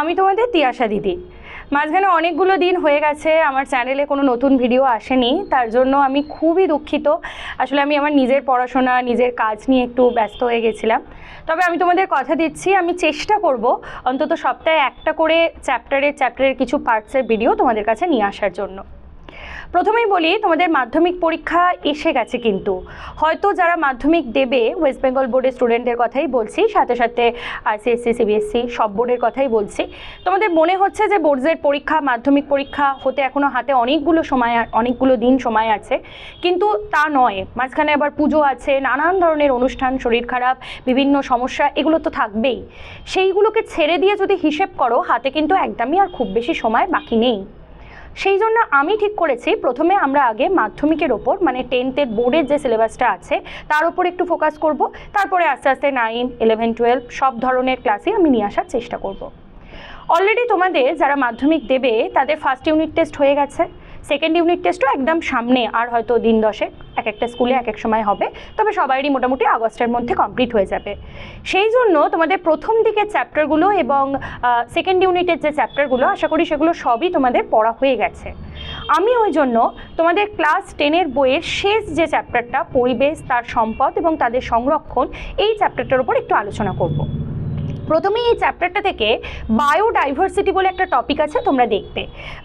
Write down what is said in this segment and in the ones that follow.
আমি তোমাদের তিয়াশা দিদি। মাঝখানে অনেকগুলো দিন হয়ে গেছে, আমার চ্যানেলে কোনো নতুন ভিডিও আসেনি, তার জন্য আমি খুবই দুঃখিত। আসলে আমি আমার নিজের পড়াশোনা, নিজের কাজ নিয়ে একটু ব্যস্ত হয়ে গেছিলাম। তবে আমি তোমাদের কথা দিচ্ছি, আমি চেষ্টা করব অন্তত সপ্তাহে একটা করে চ্যাপ্টারের চ্যাপ্টারের কিছু পার্টসের ভিডিও তোমাদের কাছে নিয়ে আসার জন্য। প্রথমেই বলি, তোমাদের মাধ্যমিক পরীক্ষা এসে গেছে কিন্তু। হয়তো যারা মাধ্যমিক দেবে ওয়েস্ট বেঙ্গল বোর্ডের স্টুডেন্টদের কথাই বলছি, সাথে সাথে আইসিএসসি সিবিএসসি সব বোর্ডের কথাই বলছি। তোমাদের মনে হচ্ছে যে বোর্ডের পরীক্ষা, মাধ্যমিক পরীক্ষা হতে এখনও হাতে অনেকগুলো সময় অনেকগুলো দিন সময় আছে। কিন্তু তা নয়, মাঝখানে আবার পুজো আছে, নানান ধরনের অনুষ্ঠান, শরীর খারাপ, বিভিন্ন সমস্যা, এগুলো তো থাকবেই। সেইগুলোকে ছেড়ে দিয়ে যদি হিসেব করো, হাতে কিন্তু একদমই আর খুব বেশি সময় বাকি নেই। সেই জন্য আমি ঠিক করেছি। প্রথমে আমরা আগে মাধ্যমিকের ওপর মানে টেন্থের বোর্ডের যে সিলেবাসটা আছে, তার উপর একটু ফোকাস করব। তারপরে আস্তে আস্তে নাইন ইলেভেন টুয়েলভ সব ধরনের ক্লাসই আমি নিয়ে আসার চেষ্টা করব। অলরেডি তোমাদের যারা মাধ্যমিক দেবে, তাদের ফার্স্ট ইউনিট টেস্ট হয়ে গেছে। সেকেন্ড ইউনিট টেস্টও একদম সামনে, আর হয়তো দিন দশেক, এক একটা স্কুলে এক এক সময় হবে, তবে সবারই মোটামুটি আগস্টের মধ্যে কমপ্লিট হয়ে যাবে। সেই জন্য তোমাদের প্রথম দিকের চ্যাপ্টারগুলো এবং সেকেন্ড ইউনিটের যে চ্যাপ্টারগুলো আশা করি সেগুলো সবই তোমাদের পড়া হয়ে গেছে। আমি ওই জন্য তোমাদের ক্লাস টেনের বইয়ের শেষ যে চ্যাপ্টারটা পরিবেশ, তার সম্পদ এবং তাদের সংরক্ষণ, এই চ্যাপ্টারটার উপর একটু আলোচনা করব। প্রথমেই এই চ্যাপ্টারটা থেকে বায়োডাইভার্সিটি বলে একটা টপিক আছে, তোমরা দেখবে।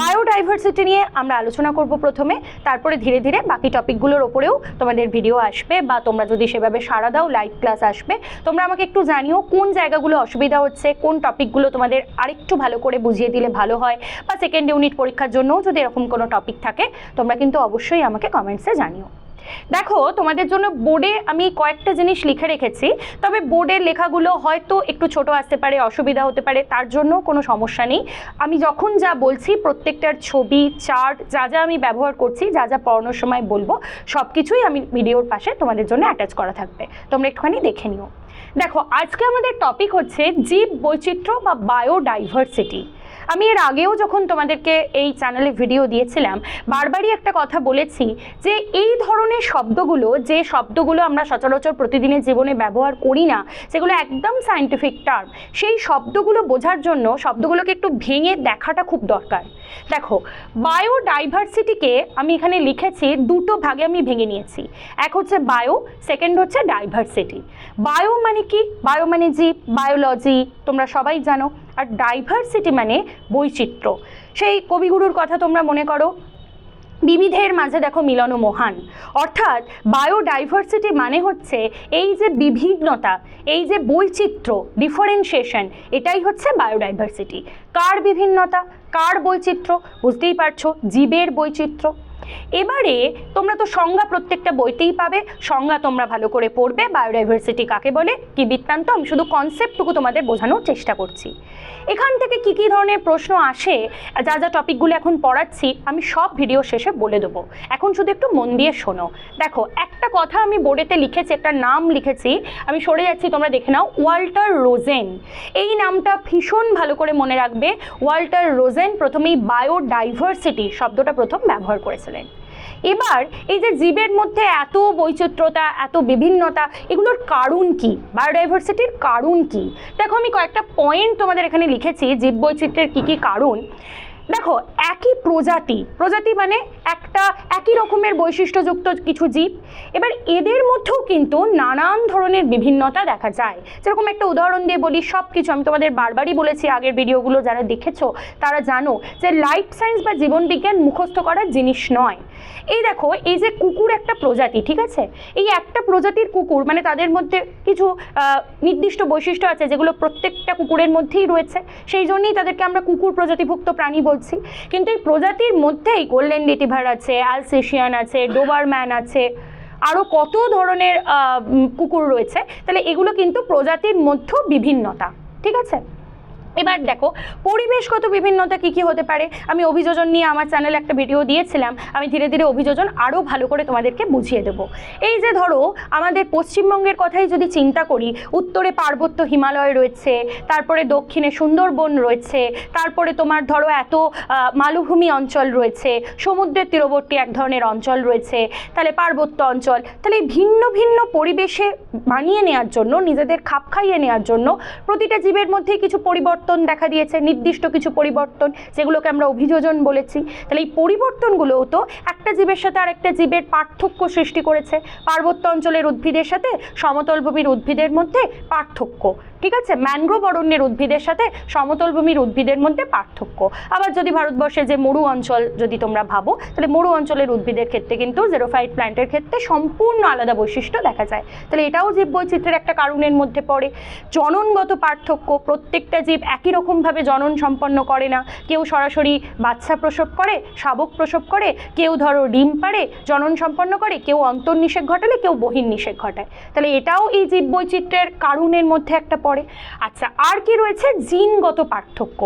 বায়োডাইভার্সিটি নিয়ে আমরা আলোচনা করব প্রথমে, তারপরে ধীরে ধীরে বাকি টপিকগুলোর ওপরেও তোমাদের ভিডিও আসবে বা তোমরা যদি সেভাবে সাড়া দাও লাইভ ক্লাস আসবে। তোমরা আমাকে একটু জানিও কোন জায়গাগুলো অসুবিধা হচ্ছে, কোন টপিকগুলো তোমাদের আরেকটু ভালো করে বুঝিয়ে দিলে ভালো হয়, বা সেকেন্ড ইউনিট পরীক্ষার জন্যও যদি এরকম কোনো টপিক থাকে, তোমরা কিন্তু অবশ্যই আমাকে কমেন্টসে জানিও। দেখো, তোমাদের জন্য বোর্ডে আমি কয়েকটা জিনিস লিখে রেখেছি, তবে বোর্ডের লেখাগুলো হয়তো একটু ছোট আসতে পারে, অসুবিধা হতে পারে, তার জন্য কোনো সমস্যা নেই। আমি যখন যা বলছি, প্রত্যেকটার ছবি, চার্ট, যা যা আমি ব্যবহার করছি, যা যা পড়ানোর সময় বলব সব কিছুই আমি ভিডিওর পাশে তোমাদের জন্য অ্যাটাচ করা থাকবে। তোমরা একটুখানি দেখে নিও। দেখো, আজকে আমাদের টপিক হচ্ছে জীব বৈচিত্র্য বা বায়োডাইভার্সিটি আমি এর আগেও যখন তোমাদেরকে এই চ্যানেলে ভিডিও দিয়েছিলাম, বারবারই একটা কথা বলেছি যে এই ধরনের শব্দগুলো, যে শব্দগুলো আমরা সচরাচর প্রতিদিনের জীবনে ব্যবহার করি না, সেগুলো একদম সায়েন্টিফিক টার্ম সেই শব্দগুলো বোঝার জন্য শব্দগুলোকে একটু ভেঙে দেখাটা খুব দরকার। দেখো বায়োডাইভার্সিটিকে আমি এখানে লিখেছি, দুটো ভাগে আমি ভেঙে নিয়েছি। এক হচ্ছে বায়ো সেকেন্ড হচ্ছে ডাইভার্সিটি বায়ো মানে কি? বায়ো মানে জীব বায়োলজি তোমরা সবাই জানো। আর ডাইভার্সিটি মানে বৈচিত্র্য। সেই কবিগুরুর কথা তোমরা মনে করো? বিবিধের মাঝে দেখো মিলন ও মহান। অর্থাৎ বায়োডাইভার্সিটি মানে হচ্ছে এই যে বিভিন্নতা, এই যে বৈচিত্র্য ডিফারেন্সিয়েশন এটাই হচ্ছে বায়োডাইভার্সিটি কার বিভিন্নতা? কার বৈচিত্র্য? বুঝতেই পারছ? জীবের বৈচিত্র্য। এবারে তোমরা তো সংজ্ঞা প্রত্যেকটা বইতেই পাবে। সংজ্ঞা তোমরা ভালো করে পড়বে। বায়োডাইভার্সিটি কাকে বলে? কি বৃত্তান্ত? আমি শুধু কনসেপ্টটুকু তোমাদের বোঝানোর চেষ্টা করছি। এখান থেকে কি কি ধরনের প্রশ্ন আসে, যা যা টপিকগুলো এখন পড়াচ্ছি, আমি সব ভিডিও শেষে বলে দেবো। এখন শুধু একটু মন দিয়ে শোনো। দেখো একটা কথা আমি বোর্ডেতে লিখেছি, একটা নাম লিখেছি, আমি সরে যাচ্ছি, তোমরা দেখে নাও, ওয়াল্টার রোজেন। এই নামটা ভীষণ ভালো করে মনে রাখবে, ওয়াল্টার রোজেন প্রথমেই বায়োডাইভার্সিটি শব্দটা প্রথম ব্যবহার করেছিলেন। এবার এই যে জীবের মধ্যে এত বৈচিত্র্যতা, এত বিভিন্নতা, এগুলোর কারণ কি? বায়োডাইভার্সিটির কারণ কি? দেখো আমি কয়েকটা পয়েন্ট তোমাদের এখানে লিখেছি জীব বৈচিত্র্যের কী কী কারণ। দেখো, একই প্রজাতি। প্রজাতি মানে একটা একই রকমের বৈশিষ্ট্যযুক্ত কিছু জীব। এবার এদের মধ্যেও কিন্তু নানান ধরনের বিভিন্নতা দেখা যায়। যেরকম একটা উদাহরণ দিয়ে বলি সব কিছু আমি তোমাদের বারবারই বলেছি আগের ভিডিওগুলো যারা দেখেছ, তারা জানো যে লাইফ সায়েন্স বা জীবনবিজ্ঞান মুখস্থ করার জিনিস নয়। এই দেখো, এই যে কুকুর একটা প্রজাতি, ঠিক আছে? এই একটা প্রজাতির কুকুর মানে তাদের মধ্যে কিছু নির্দিষ্ট বৈশিষ্ট্য আছে যেগুলো প্রত্যেকটা কুকুরের মধ্যেই রয়েছে। সেই জন্যই তাদেরকে আমরা কুকুর প্রজাতিভুক্ত প্রাণী বলছি। কিন্তু এই প্রজাতির মধ্যেই গোল্ডেন রিটিভার আছে, আলসেশিয়ান আছে, ডোবারম্যান আছে আরও কত ধরনের কুকুর রয়েছে। তাহলে এগুলো কিন্তু প্রজাতির মধ্যেও বিভিন্নতা, ঠিক আছে? এবার দেখো, পরিবেশগত বিভিন্নতা কী কী হতে পারে? আমি অভিযোজন নিয়ে আমার চ্যানেলে একটা ভিডিও দিয়েছিলাম। আমি ধীরে ধীরে অভিযোজন আরও ভালো করে তোমাদেরকে বুঝিয়ে দেবো। এই যে ধরো, আমাদের পশ্চিমবঙ্গের কথাই যদি চিন্তা করি, উত্তরে পার্বত্য হিমালয় রয়েছে, তারপরে দক্ষিণে সুন্দরবন রয়েছে, তারপরে তোমার ধরো এত মালভূমি অঞ্চল রয়েছে, সমুদ্রের তীরবর্তী এক ধরনের অঞ্চল রয়েছে, তাহলে পার্বত্য অঞ্চল, তাহলে ভিন্ন ভিন্ন পরিবেশে মানিয়ে নেওয়ার জন্য, নিজেদের খাপ খাইয়ে নেওয়ার জন্য, প্রতিটা জীবের মধ্যে কিছু পরিবর্তন পরিবর্তন দেখা দিয়েছে, নির্দিষ্ট কিছু পরিবর্তন যেগুলোকে আমরা অভিযোজন বলেছি। তাহলে এই পরিবর্তনগুলোও তো একটা জীবের সাথে আর একটা জীবের পার্থক্য সৃষ্টি করেছে। পার্বত্য অঞ্চলের উদ্ভিদের সাথে সমতল ভূমির উদ্ভিদের মধ্যে পার্থক্য, ঠিক আছে? ম্যানগ্রোভ অরণ্যের উদ্ভিদের সাথে সমতল ভূমির উদ্ভিদের মধ্যে পার্থক্য। আবার যদি ভারতবর্ষে যে মরু অঞ্চল যদি তোমরা ভাবো, তাহলে মরু অঞ্চলের উদ্ভিদের ক্ষেত্রে কিন্তু জেরোফাইট প্ল্যান্টের ক্ষেত্রে সম্পূর্ণ আলাদা বৈশিষ্ট্য দেখা যায়। তাহলে এটাও জীব বৈচিত্র্যের একটা কারণের মধ্যে পড়ে। জননগত পার্থক্য, প্রত্যেকটা জীব একই রকমভাবে জনন সম্পন্ন করে না। কেউ সরাসরি বাচ্চা প্রসব করে, শাবক প্রসব করে, কেউ ধরো ডিম পারে জনন সম্পন্ন করে, কেউ অন্তর্নিষেক ঘটালে, কেউ বহির্নিষেক ঘটায়। তাহলে এটাও এই জীব বৈচিত্র্যের কারণের মধ্যে একটা পড়ে। আচ্ছা আর কি রয়েছে? জিনগত পার্থক্য।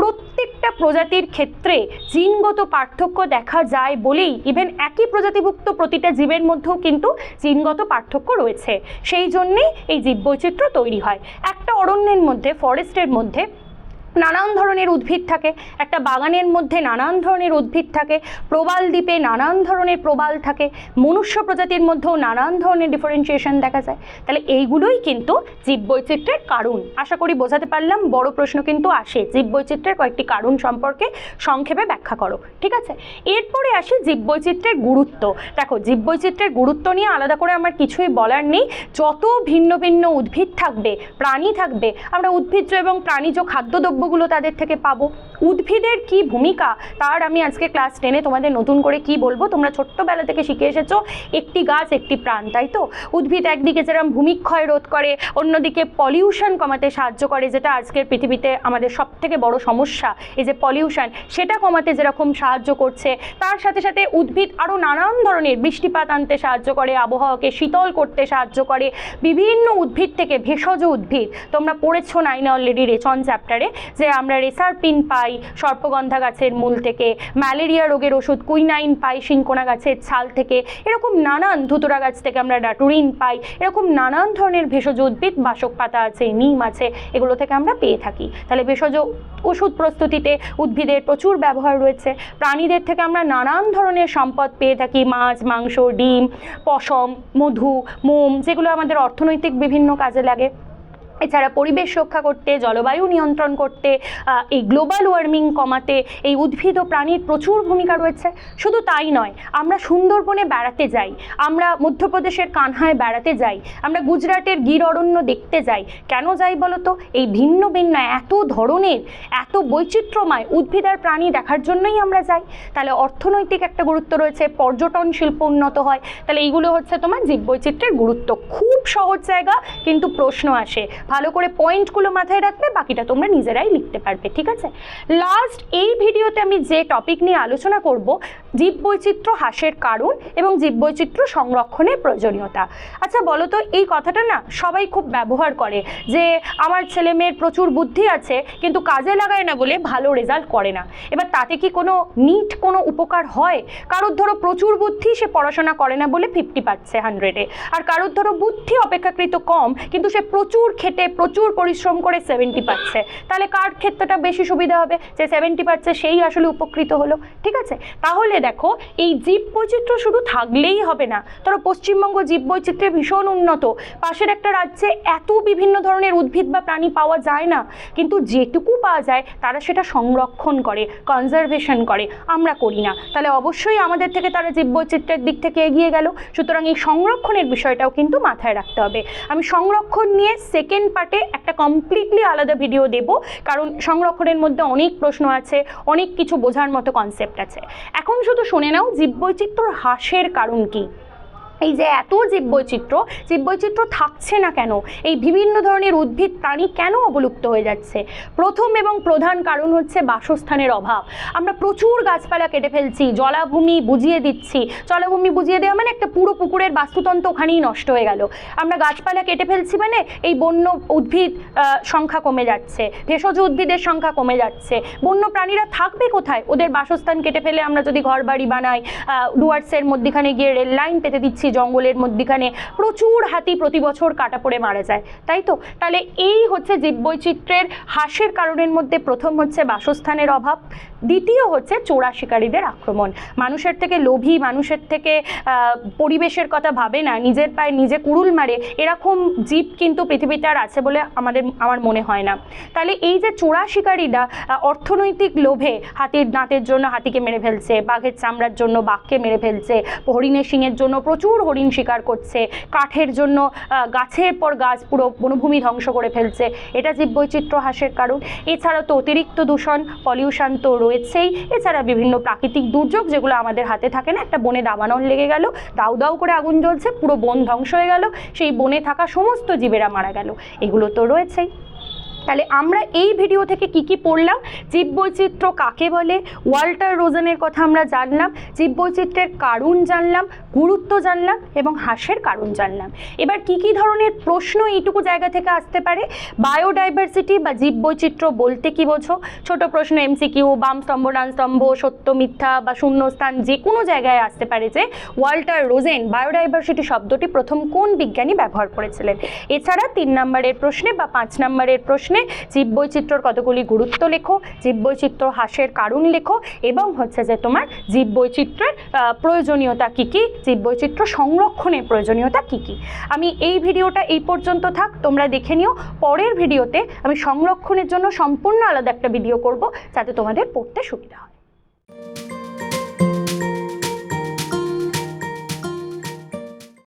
প্রত্যেকটা প্রজাতির ক্ষেত্রে জিনগত পার্থক্য দেখা যায় বলেই ইভেন একই প্রজাতিভুক্ত প্রতিটা জীবের মধ্যেও কিন্তু জিনগত পার্থক্য রয়েছে। সেই জন্যেই এই জীববৈচিত্র্য তৈরি হয়। একটা অরণ্যের মধ্যে ফরেস্টের মধ্যে নানান ধরনের উদ্ভিদ থাকে। একটা বাগানের মধ্যে নানান ধরনের উদ্ভিদ থাকে, প্রবাল দ্বীপে নানান ধরনের প্রবাল থাকে, মনুষ্য প্রজাতির মধ্যেও নানান ধরনের ডিফারেন্সিয়েশন দেখা যায়। তাহলে এইগুলোই কিন্তু জীববৈচিত্র্যের কারণ। আশা করি বোঝাতে পারলাম, বড় প্রশ্ন কিন্তু আসে, জীববৈচিত্র্যের কয়েকটি কারণ সম্পর্কে সংক্ষেপে ব্যাখ্যা করো, ঠিক আছে? এরপরে আসি জীববৈচিত্র্যের গুরুত্ব। দেখো, জীববৈচিত্র্যের গুরুত্ব নিয়ে আলাদা করে আমার কিছুই বলার নেই। যত ভিন্ন ভিন্ন উদ্ভিদ থাকবে, প্রাণী থাকবে, আমরা উদ্ভিজ্জ এবং প্রাণীজ খাদ্যদ্রব্যগুলো তাদের থেকে পাবো। উদ্ভিদের কি ভূমিকা? তার আমি আজকে ক্লাস টেনে তোমাদের নতুন করে কি বলব? তোমরা ছোট্টবেলা থেকে শিখে এসেছ, একটি গাছ, একটি প্রাণ, তাই তো? উদ্ভিদ একদিকে যেরকম ভূমিক্ষয় রোধ করে, অন্যদিকে পলিউশন কমাতে সাহায্য করে, যেটা আজকের পৃথিবীতে আমাদের সব থেকে বড় সমস্যা। এই যে পলিউশন সেটা কমাতে যেরকম সাহায্য করছে, তার সাথে সাথে উদ্ভিদ আরও নানান ধরনের বৃষ্টিপাত আনতে সাহায্য করে, আবহাওয়াকে শীতল করতে সাহায্য করে, বিভিন্ন উদ্ভিদ থেকে ভেষজ উদ্ভিদ, তোমরা পড়েছো নাইনে অলরেডি রেচন চ্যাপ্টারে যে আমরা রেসারপিন পাই, সর্পগন্ধা গাছের মূল থেকে, ম্যালেরিয়া রোগের ওষুধ, কুইনাইন পাই, শিংকোনা গাছের ছাল থেকে, এরকম নানান ধুতুরা গাছ থেকে আমরা ডাটুরিন পাই, এরকম নানান ধরনের ভেষজ উদ্ভিদ, বাসক পাতা আছে, নিম আছে, এগুলো থেকে আমরা পেয়ে থাকি। তাহলে ভেষজ ওষুধ প্রস্তুতিতে উদ্ভিদের প্রচুর ব্যবহার রয়েছে। প্রাণীদের থেকে আমরা নানান ধরনের সম্পদ পেয়ে থাকি, মাছ, মাংস, ডিম, পশম, মধু, মোম, যেগুলো আমাদের অর্থনৈতিক বিভিন্ন কাজে লাগে। এছাড়া পরিবেশ রক্ষা করতে, জলবায়ু নিয়ন্ত্রণ করতে এই গ্লোবাল ওয়ার্মিং কমাতে, এই উদ্ভিদ ও প্রাণীর প্রচুর ভূমিকা রয়েছে। শুধু তাই নয়, আমরা সুন্দরবনে বেড়াতে যাই, আমরা মধ্যপ্রদেশের কানহায় বেড়াতে যাই, আমরা গুজরাটের গির অরণ্য দেখতে যাই। কেন যাই বলো তো এই ভিন্ন ভিন্ন, এত ধরনের, এত বৈচিত্র্যময় উদ্ভিদ আর প্রাণী দেখার জন্যই আমরা যাই। তাহলে অর্থনৈতিক একটা গুরুত্ব রয়েছে, পর্যটন শিল্প উন্নত হয়। তাহলে এইগুলো হচ্ছে তোমার জীববৈচিত্র্যের গুরুত্ব। খুব সহজ জায়গা, কিন্তু প্রশ্ন আসে ভালো করে পয়েন্টগুলো মাথায় রাখবে, বাকিটা তোমরা নিজেরাই লিখতে পারবে, ঠিক আছে? লাস্ট এই ভিডিওতে আমি যে টপিক নিয়ে আলোচনা করব, জীববৈচিত্র্য হ্রাসের কারণ এবং জীববৈচিত্র্য সংরক্ষণের প্রয়োজনীয়তা। আচ্ছা বলো তো এই কথাটা না সবাই খুব ব্যবহার করে যে আমার ছেলে মেয়ের প্রচুর বুদ্ধি আছে, কিন্তু কাজে লাগায় না বলে ভালো রেজাল্ট করে না। এবার তাতে কি কোনো নিট কোনো উপকার হয়? কারোর ধরো প্রচুর বুদ্ধি সে পড়াশোনা করে না বলে ফিফটি পাচ্ছে হান্ড্রেডে আর কারোর ধরো বুদ্ধি অপেক্ষাকৃত কম, কিন্তু সে প্রচুর খেটে প্রচুর পরিশ্রম করে সেভেন্টি পাচ্ছে। তাহলে কার ক্ষেত্রটা বেশি সুবিধা হবে? যে সেভেন্টি পাচ্ছে, সেই আসলে উপকৃত হলো। ঠিক আছে? তাহলে দেখো, এই জীব বৈচিত্র্য শুধু থাকলেই হবে না। ধরো, পশ্চিমবঙ্গ জীব বৈচিত্র্যে ভীষণ উন্নত। পাশের একটা রাজ্যে এত বিভিন্ন ধরনের উদ্ভিদ বা প্রাণী পাওয়া যায় না। কিন্তু যেটুকু পাওয়া যায়, তারা সেটা সংরক্ষণ করে কনজারভেশন করে। আমরা করি না। তাহলে অবশ্যই আমাদের থেকে তারা জীববৈচিত্র্যের দিক থেকে এগিয়ে গেল। সুতরাং এই সংরক্ষণের বিষয়টাও কিন্তু মাথায় রাখতে হবে। আমি সংরক্ষণ নিয়ে সেকেন্ড পার্টে একটা কমপ্লিটলি আলাদা ভিডিও দেব। কারণ সংরক্ষণের মধ্যে অনেক প্রশ্ন আছে, অনেক কিছু বোঝার মতো কনসেপ্ট আছে। এখন শুধু শুনে নাও জীববৈচিত্র্য হ্রাসের কারণ কী? এই যে এত জীববৈচিত্র্য জীববৈচিত্র্য থাকছে না কেন? এই বিভিন্ন ধরনের উদ্ভিদ, প্রাণী কেন অবলুপ্ত হয়ে যাচ্ছে? প্রথম এবং প্রধান কারণ হচ্ছে বাসস্থানের অভাব। আমরা প্রচুর গাছপালা কেটে ফেলছি, জলাভূমি বুঝিয়ে দিচ্ছি। জলাভূমি বুঝিয়ে দেওয়া মানে একটা পুরো পুকুরের বাস্তুতন্ত্র ওখানেই নষ্ট হয়ে গেল। আমরা গাছপালা কেটে ফেলছি মানে এই বন্য উদ্ভিদ সংখ্যা কমে যাচ্ছে, ভেষজ উদ্ভিদের সংখ্যা কমে যাচ্ছে। বন্য প্রাণীরা থাকবে কোথায়? ওদের বাসস্থান কেটে ফেলে আমরা যদি ঘর বাড়ি বানাই ডুয়ার্সের মধ্যিখানে গিয়ে রেল লাইন পেতে দিচ্ছি জঙ্গলের মধ্যিখানে প্রচুর হাতি প্রতি বছর কাটা পড়ে মারা যায়, তাই তো? তাহলে এই হচ্ছে জীববৈচিত্র্যের হ্রাসের কারণের মধ্যে প্রথম হচ্ছে বাসস্থানের অভাব, দ্বিতীয় হচ্ছে চোরা শিকারীদের আক্রমণ। মানুষের থেকে লোভী, মানুষের থেকে পরিবেশের কথা ভাবে না, নিজের পায়ে নিজে কুড়ুল মারে, এরকম জীব কিন্তু পৃথিবীতে আর আছে বলে আমাদের, আমার মনে হয় না। তাহলে এই যে চোরা শিকারীরা অর্থনৈতিক লোভে হাতির দাঁতের জন্য হাতিকে মেরে ফেলছে, বাঘের চামড়ার জন্য বাঘকে মেরে ফেলছে, হরিণের শিঙের জন্য প্রচুর হরিণ শিকার করছে। কাঠের জন্য গাছের পর গাছ পুরো বনভূমি ধ্বংস করে ফেলছে। এটা জীববৈচিত্র্য হ্রাসের কারণ। এছাড়া তো অতিরিক্ত দূষণ, পলিউশন তো রয়েছেই। এছাড়া বিভিন্ন প্রাকৃতিক দুর্যোগ যেগুলো আমাদের হাতে থাকে না, একটা বনে দাবানল লেগে গেল, দাউ দাউ করে আগুন জ্বলছে, পুরো বন ধ্বংস হয়ে গেল। সেই বনে থাকা সমস্ত জীবেরা মারা গেল। এগুলো তো রয়েছেই। তাহলে আমরা এই ভিডিও থেকে কি কি পড়লাম? জীববৈচিত্র্য কাকে বলে? ওয়াল্টার রোজেনের কথা আমরা জানলাম। জীববৈচিত্র্যের কারণ জানলাম, গুরুত্ব জানলাম এবং হ্রাসের কারণ জানলাম। এবার কি কি ধরনের প্রশ্ন এইটুকু জায়গা থেকে আসতে পারে? বায়োডাইভার্সিটি বা জীববৈচিত্র্য বলতে কি বোঝো? ছোট প্রশ্ন এমসিকিউ বাম স্তম্ভ, ডান স্তম্ভ, সত্য, মিথ্যা বা শূন্যস্থান যে কোনো জায়গায় আসতে পারে যে ওয়াল্টার রোজেন বায়োডাইভার্সিটি শব্দটি প্রথম কোন বিজ্ঞানী ব্যবহার করেছিলেন? এছাড়া তিন নম্বরের প্রশ্নে বা পাঁচ নম্বরের প্রশ্নে জীববৈচিত্র্যর কতগুলি গুরুত্ব লেখো জীববৈচিত্র্য হ্রাসের কারণ লেখো এবং হচ্ছে যে তোমার জীববৈচিত্র্যের প্রয়োজনীয়তা কী কী জীববৈচিত্র্য সংরক্ষণের প্রয়োজনীয়তা কী কী। আমি এই ভিডিওটা এই পর্যন্ত থাক, তোমরা দেখে নিও। পরের ভিডিওতে আমি সংরক্ষণের জন্য সম্পূর্ণ আলাদা একটা ভিডিও করব, যাতে তোমাদের পড়তে সুবিধা হয়।